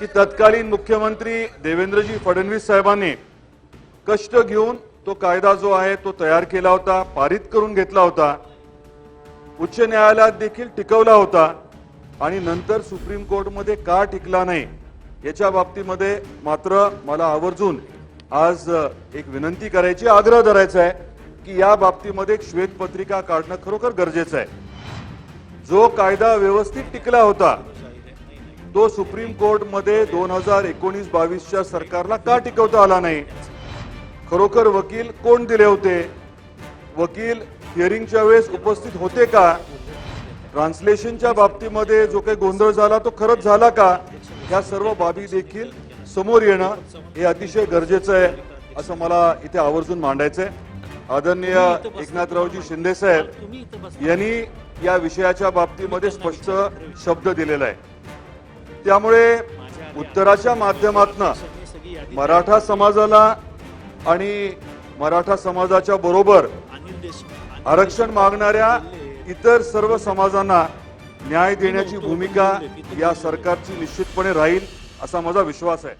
की तत्कालीन मुख्यमंत्री देवेंद्रजी फडणवीस साहेबांनी कष्ट घेऊन तो कायदा जो आहे तो तयार केला होता पारित करून घेतला होता उच्च न्यायालयात देखील टिकवला होता आणि नंतर सुप्रीम कोर्टमध्ये का टिकला नाही याच्या बाबतीमध्ये मात्र मला आवर्जून आज एक विनंती करायची आग्रह धरायचा आहे की या बाबतीमध्ये एक श्वेतपत्रिका काढणं खरोखर गरजेचं आहे. जो कायदा व्यवस्थित टिकला होता तो सुप्रीम कोर्टमध्ये दोन हजार एकोणीस बावीसच्या सरकारला का टिकवता आला नाही? खरोखर वकील कोण दिले होते? वकील हिअरिंगच्या वेळेस उपस्थित होते का? ट्रान्सलेशनच्या बाबतीमध्ये जो काही गोंधळ झाला तो खरंच झाला का? या सर्व बाबी देखील समोर येणं हे अतिशय गरजेचं आहे असं मला इथे आवर्जून मांडायचं आहे. आदरणीय एकनाथरावजी शिंदे साहेब यांनी या विषयाच्या बाबतीमध्ये स्पष्ट शब्द दिलेला आहे. त्यामुळे उत्तराच्या माध्यमातून मराठा समाजाला आणि मराठा समाजाच्या बरोबर आरक्षण मागणाऱ्या इतर सर्व समाजांना न्याय देण्याची भूमिका या सरकारची निश्चितपणे राहील असा माझा विश्वास आहे.